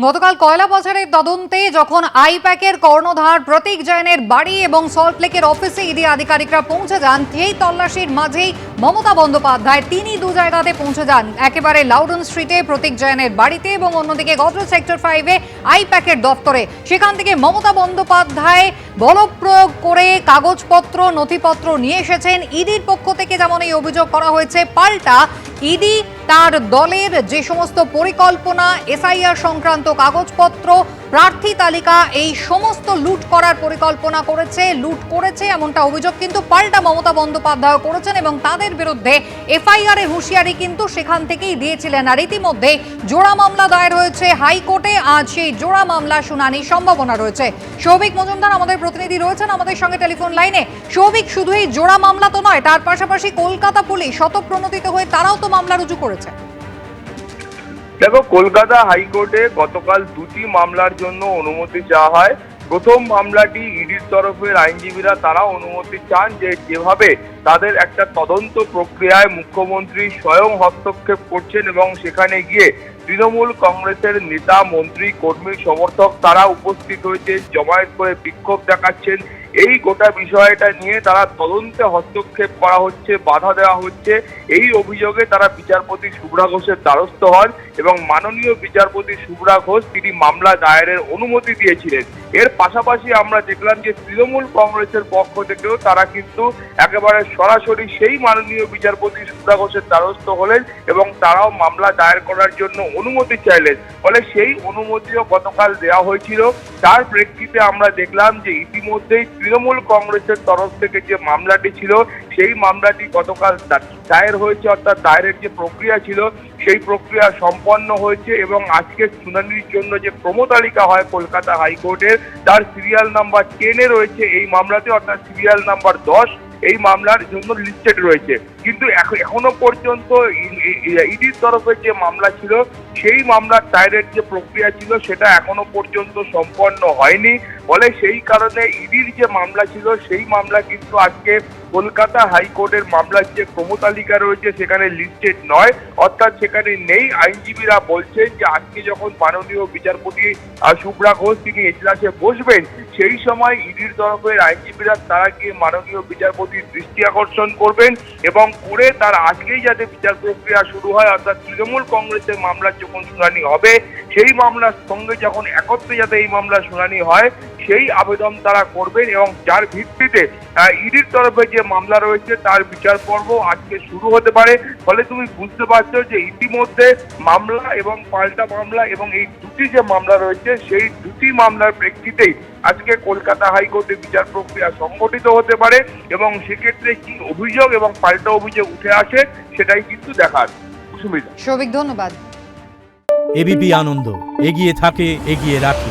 গতকাল কয়লা বাজারের তদন্তে যখন আইপ্যাকের কর্ণধার প্রতীক জৈনের বাড়ি এবং সল্টলেকের অফিসে ইডি আধিকারিকরা পৌঁছে যান, সেই তল্লাশির মাঝেই মমতা বন্দ্যোপাধ্যায় তিনি দু জায়গাতে পৌঁছে যান। একেবারে লাউডন স্ট্রিটে প্রতীক জৈনের বাড়িতে এবং অন্যদিকে গজল সেক্টর ফাইভে আইপ্যাকের দপ্তরে। সেখান থেকে মমতা বন্দ্যোপাধ্যায় বলপ্রয়োগ করে কাগজপত্র, নথিপত্র নিয়ে এসেছেন। ইডির পক্ষ থেকে যেমন এই অভিযোগ করা হয়েছে, পাল্টা ইডি তার দলের যে সমস্ত পরিকল্পনা এসআইআর সংক্রান্ত কাগজপত্র প্রার্থী তালিকা, এই সমস্ত লুট করার পরিকল্পনা করেছে, লুট করেছে এমনটা অভিযোগ কিন্তু পাল্টা মমতা বন্দ্যোপাধ্যায় করেছেন এবং তাদের বিরুদ্ধে এফআইআর এর হুঁশিয়ারি কিন্তু সেখান থেকেই দিয়েছিলেন। আর ইতিমধ্যে জোড়া মামলা দায়ের হয়েছে হাইকোর্টে, আজ সেই জোড়া মামলা শুনানির সম্ভাবনা রয়েছে। সৌভিক মজুমদার আমাদের প্রতিনিধি রয়েছেন, আমাদের সঙ্গে টেলিফোন লাইনে। সৌভিক, শুধু এই জোড়া মামলা তো নয়, তার পাশাপাশি কলকাতা পুলিশ শতপ্রণোদিত হয়ে তারাও তো মামলা রুজু করেছে। দেখো, কলকাতা হাইকোর্টে গতকাল দুটি মামলার জন্য অনুমতি চাওয়া হয়। প্রথম মামলাটি ইডির তরফের আইনজীবীরা তারা অনুমতি চান যে যেভাবে তাদের একটা তদন্ত প্রক্রিয়ায় মুখ্যমন্ত্রী স্বয়ং হস্তক্ষেপ করছেন এবং সেখানে গিয়ে তৃণমূল কংগ্রেসের নেতা, মন্ত্রী, কর্মী, সমর্থক তারা উপস্থিত হয়েছে, জমায়েত করে বিক্ষোভ দেখাচ্ছেন। এই গোটা বিষয়টা নিয়ে তারা তদন্তে হস্তক্ষেপ করা হচ্ছে, বাধা দেওয়া হচ্ছে। এই অভিযোগে তারা বিচারপতি শুভ্রা ঘোষের দ্বারস্থ হন এবং মাননীয় বিচারপতি শুভ্রা ঘোষ তিনি মামলা দায়েরের অনুমতি দিয়েছিলেন। এর পাশাপাশি আমরা দেখলাম যে তৃণমূল কংগ্রেসের পক্ষ থেকেও তারা কিন্তু একেবারে সরাসরি সেই মাননীয় বিচারপতি শুভ্রা ঘোষের দ্বারস্থ হলেন এবং তারাও মামলা দায়ের করার জন্য অনুমতি চাইলেন। ফলে সেই অনুমতিও গতকাল দেওয়া হয়েছিল। তার প্রেক্ষিতে আমরা দেখলাম যে ইতিমধ্যেই তৃণমূল কংগ্রেসের তরফ থেকে যে মামলাটি ছিল, সেই মামলাটি গতকাল দায়ের হয়েছে, অর্থাৎ দায়েরের যে প্রক্রিয়া ছিল, সেই প্রক্রিয়া সম্পন্ন হয়েছে এবং আজকে শুনানির জন্য যে ক্রমতালিকা হয় কলকাতা হাইকোর্টের, তার সিরিয়াল নাম্বার টেনে রয়েছে এই মামলাতে, অর্থাৎ সিরিয়াল নাম্বার দশ এই মামলার জন্য লিস্টেড রয়েছে। কিন্তু এখ- এখনও পর্যন্ত ইডির তরফে যে মামলা ছিল, সেই মামলার দায়েরের যে প্রক্রিয়া ছিল, সেটা এখনও পর্যন্ত সম্পন্ন হয়নি। ফলে সেই কারণে ইডির যে মামলা ছিল, সেই মামলা কিন্তু আজকে কলকাতা হাইকোর্টের মামলার যে ক্রমতালিকা রয়েছে, সেখানে লিস্টেড নয়। অর্থাৎ সেখানে নেই। আইনজীবীরা বলছেন যে, আজকে যখন মাননীয় বিচারপতি শুভ্রা ঘোষ তিনি এজলাসে বসবেন সেই সময় ইডির তরফের আইনজীবীরা তারা গিয়ে মাননীয় বিচারপতির দৃষ্টি আকর্ষণ করবেন এবং করে তার আজকেই যাতে বিচার প্রক্রিয়া শুরু হয়, অর্থাৎ তৃণমূল কংগ্রেসের মামলার যখন শুনানি হবে, সেই মামলার সঙ্গে যখন একত্রে যাতে এই মামলার শুনানি হয় সেই আবেদন তারা করবেন এবং যার ভিত্তিতে ইডির তরফে যে মামলা রয়েছে তার বিচার পর্ব আজকে শুরু হতে পারে। ফলে তুমি বুঝতে পারছ যে ইতিমধ্যে মামলা এবং পাল্টা মামলা এবং এই দুটি যে মামলা রয়েছে সেই দুটি মামলার প্রেক্ষিতেই আজকে কলকাতা হাইকোর্টে বিচার প্রক্রিয়া সংগঠিত হতে পারে এবং সেক্ষেত্রে কি অভিযোগ এবং পাল্টা অভিযোগ উঠে আসে সেটাই কিন্তু দেখার সুবিধা। সৌভিক ধন্যবাদ। এবিপি আনন্দ এগিয়ে থাকে এগিয়ে রাখে।